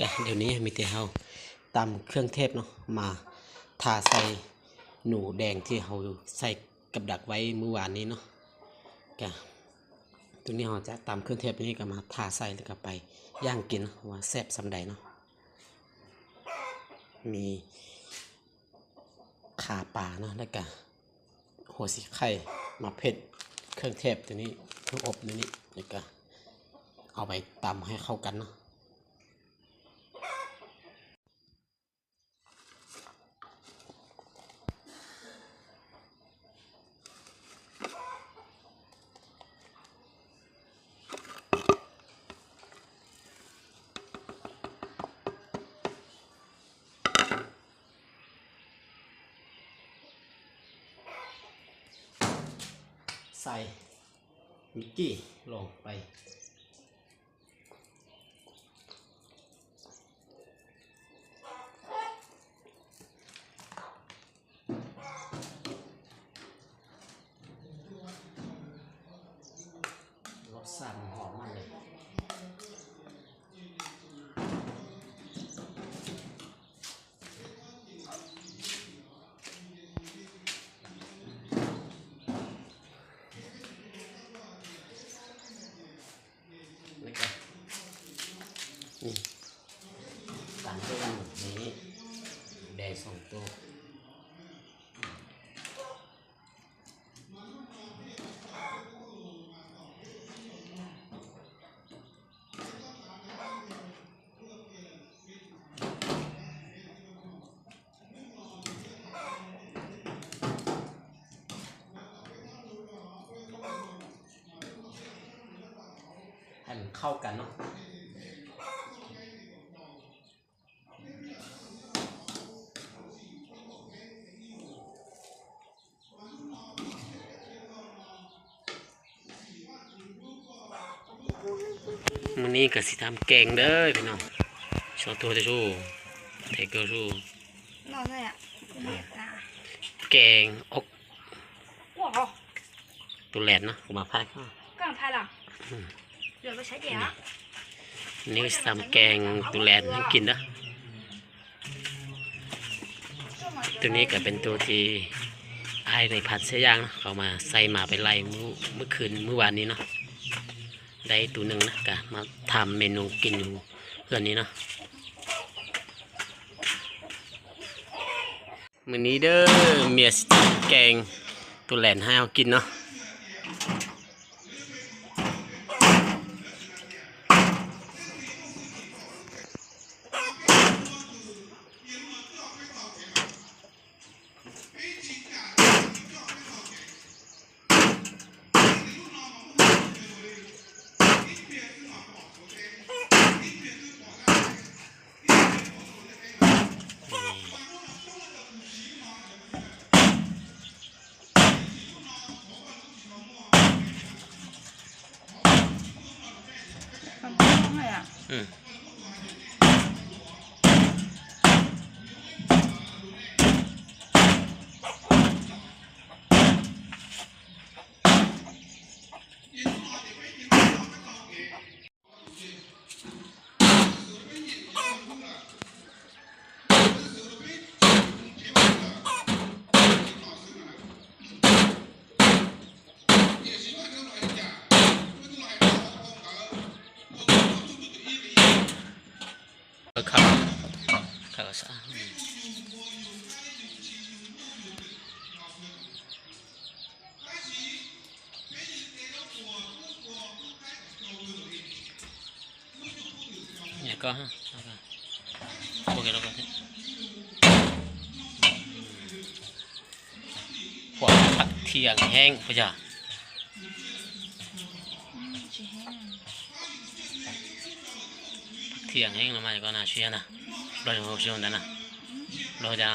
เดี๋ยวนี้มีแต่เฮาตำเครื่องเทศเนาะมาทาใส่หนูแดงที่เฮาใส่กับดักไว้เมื่อวานนี้เนาะกะตัวนี้เฮาจะตำเครื่องเทศนี้ก็มาทาใส่แล้วก็ไปย่างกินว่าแซ่บสำใดเนาะมีขาปลาเนาะแล้วก็หัวสีไข่มาเผ็ดเครื่องเทศตัวนี้เครื่องอบตัวนี้แล้วก็เอาไปตำให้เข้ากันเนาะ ใส่มิกกี้ลงไป สองตัวให้มันเข้ากันเนาะ นี้ก็สิทำแกงเด้อพี่น้องชอตัวจะชู้เทกเกอร์ชู้นอนเลยอะแกงอกตัวแหลนเนาะกูมาพายก้าวก็พายหรอเดี๋ยวเราใช้แกะนี่ทำแกงตุเแหนให้กินนะตัวนี้ก็เป็นตัวที่ไอ้ในผัดเสียยางเขามาใส่มาไปไล่เมื่อคืนเมื่อวานนี้เนาะ ได้ตัวหนึ่งนะกะมาทำเมนูกินอยู่เพื่อนนี้เนาะมื้อนี้เด้อเมียสแกงตัวแหลนให้เอากินเนาะ Mm. ครับซะเนี่ยก็ฮะแล้วก็โอเคแล้วก็ ที่หัวผักเทียงแห้งพ่อจ้า 嗯，几黑呢？ เทียงแห้งแล้วมาก็น่าเชื่อนะรออยู่ช่วงนั้นนะรอจ้า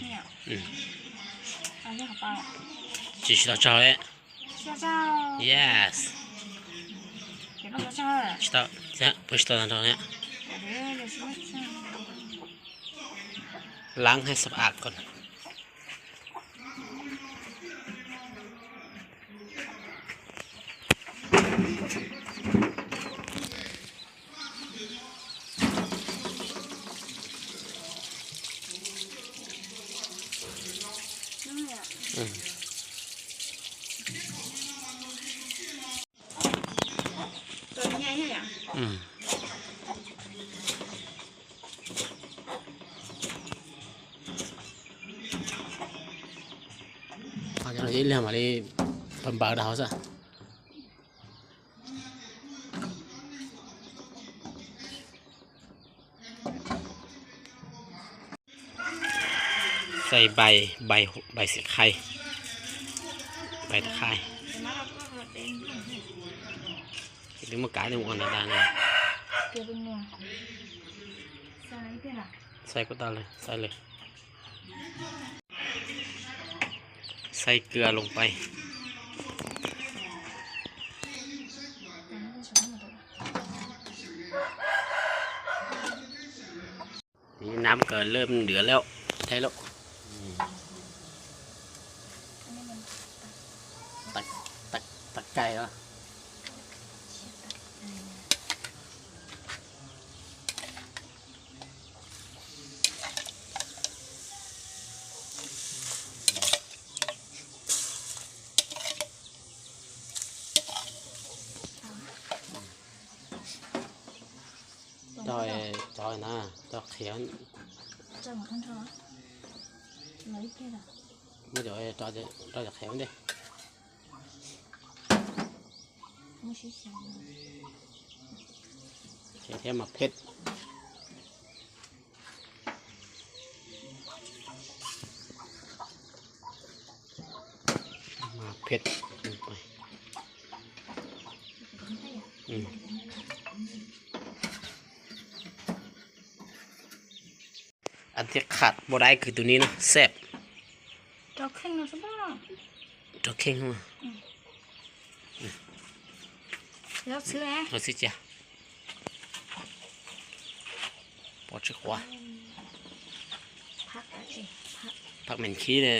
没有， อืม 啊，这好棒哦，继续到这儿嘞下照， yes 给个小照儿，知道这样不知道那种呢我这个是个是， ล้างให้สะอาดก่อน đi làm mà đi phần bờ đó sao ใส่ใบใบใบสีไข่ใบตะไคร้แต่มาเใส่เกลือลงไป นี่น้ำเกลือเริ่มเดือดแล้ว ได้แล้ว na ta khiến cho một thân thôi lấy kia rồi mới rồi cho cho cho khiến đi. Sẽ thêm một phết. Mà phết. ขาดบ่ได้คือตัวนี้เนาะแซ่บจอกเข่งนะสบ้าจอกเข่งมาแล้วซื้อไอเซื้อจ้ะปอดชิขวาพักพักพักเหม็นขี้เลย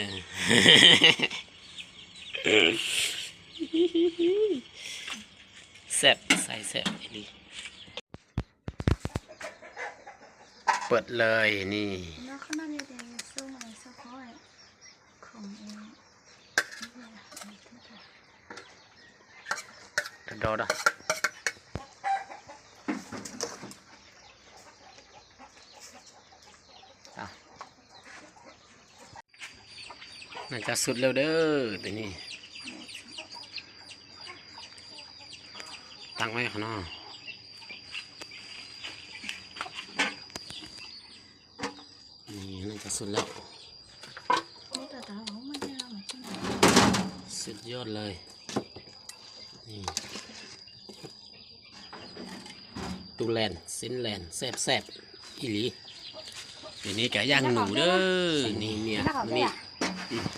แซ่บใส่แซ่บอีลีเปิดเลยนี่ đó đó à. này ra sụt lâu đó tự nhiên tăng mấy hả nó นี่น่าจะสุดแล้วสุดยอดเลยูแลนเส้นแลนแซบแซบอีหลีเดี๋ยวนี้แกย่างหนูเด้อนี่เนี่ยนี่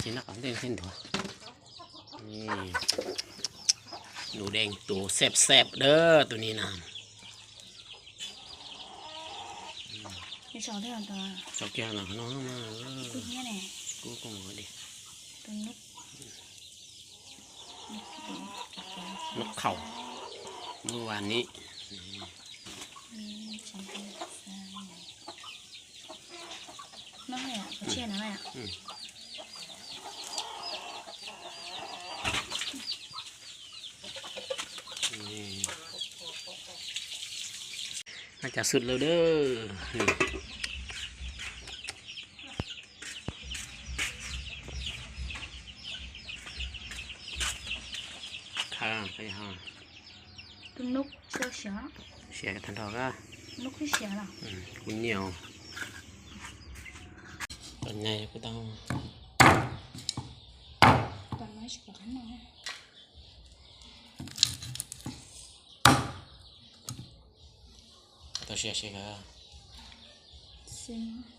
ชิ้นละของเต้นเส้นถั่วนี่หนูแดงตัวแซบแซบเด้อตัวนี้นะนี่สองเดือนตัวอแก้วนัน้องมากูเนี่ยนกูก็มอดิตัวนกนกเข่าเมื่อวานนี้ ช่นะแม่น่าจะสุดแล้วเด้อข้างไปห้องนกเสียเสียกันทันทอก็นกเสียหรอคุณเหนียว Pernah aku tahu. Pernah aku kena. Atau siapa siapa? Lah. Siapa?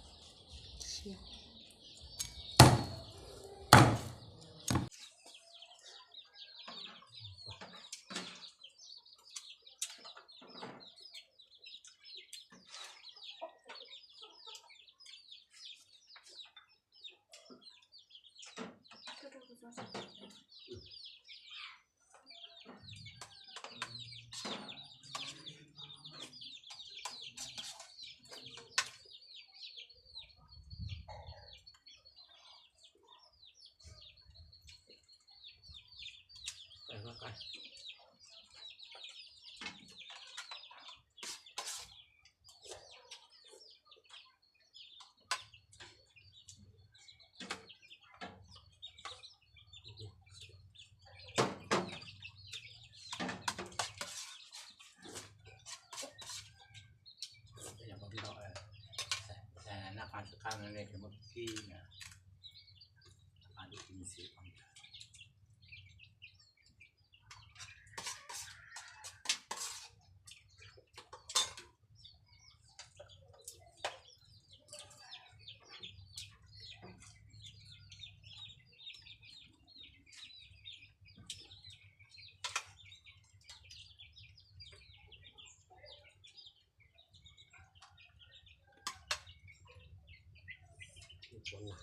ก่อนอย่างที่เราแต่หน้าปลาสักครั้งนั่นเองคือเมื่อกี้นะ ชนนะ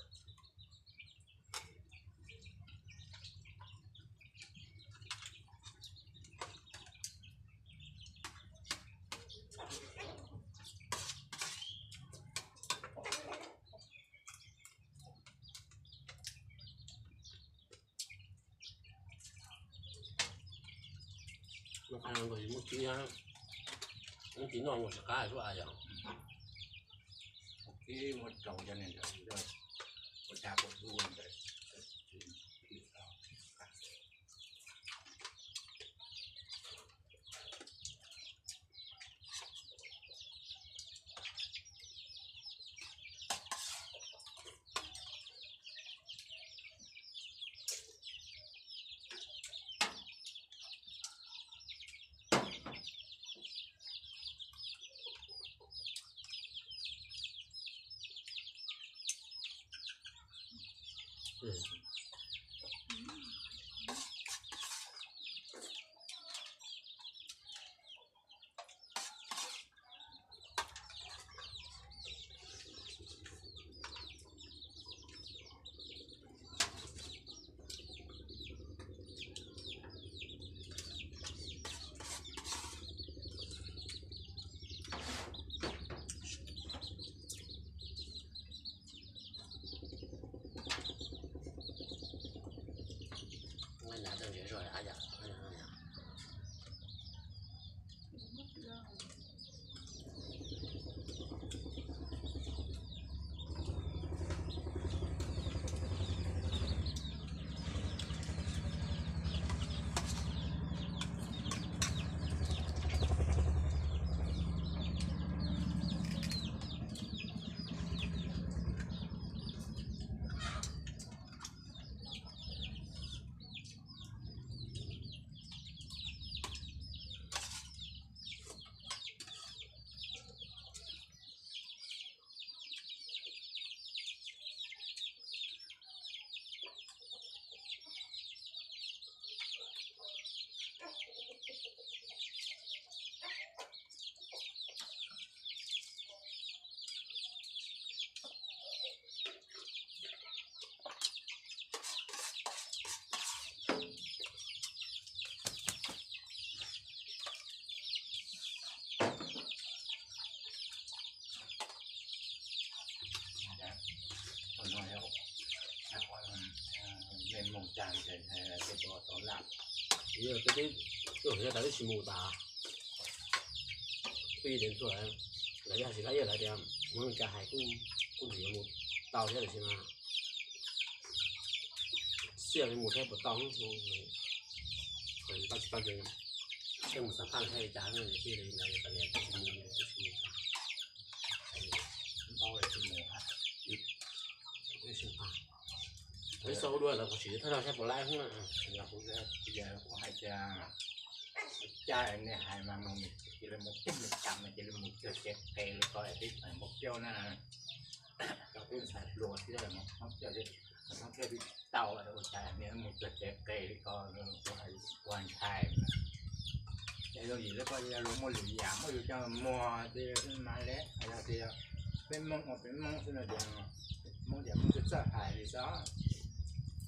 nó ăn rồi mất kia nó chỉ ngon một cái số ai vậy เมื่อกี้ หมดเก่าจะเนี่ยเดี๋ยวเดี๋ยวหมดชาหมดดูเลยที่ hmm 哎，这个到哪？哎呦，这个这现在都是木打，推点出来，来点是来也来点，我们家还不不只有木刀些就是嘛，小的木菜不刀，我很到到这，这木三盘菜加上这些来来来来，这是木。Cái sâu đuôi là có chỉ thay đổi theo bộ lai không à เราพูดแล้วเดี๋ยวเขาให้จะจ่ายเนี่ยให้มามันมีกิโลมุกมันจำมันกิโลมุกเจ็ดเจ็ดเกลก็ไอ้ที่ไอ้มุกเจ้านั่นเราพูดใส่โหลดที่ได้มุกมุกเจ้าที่มุกเจ้าที่เ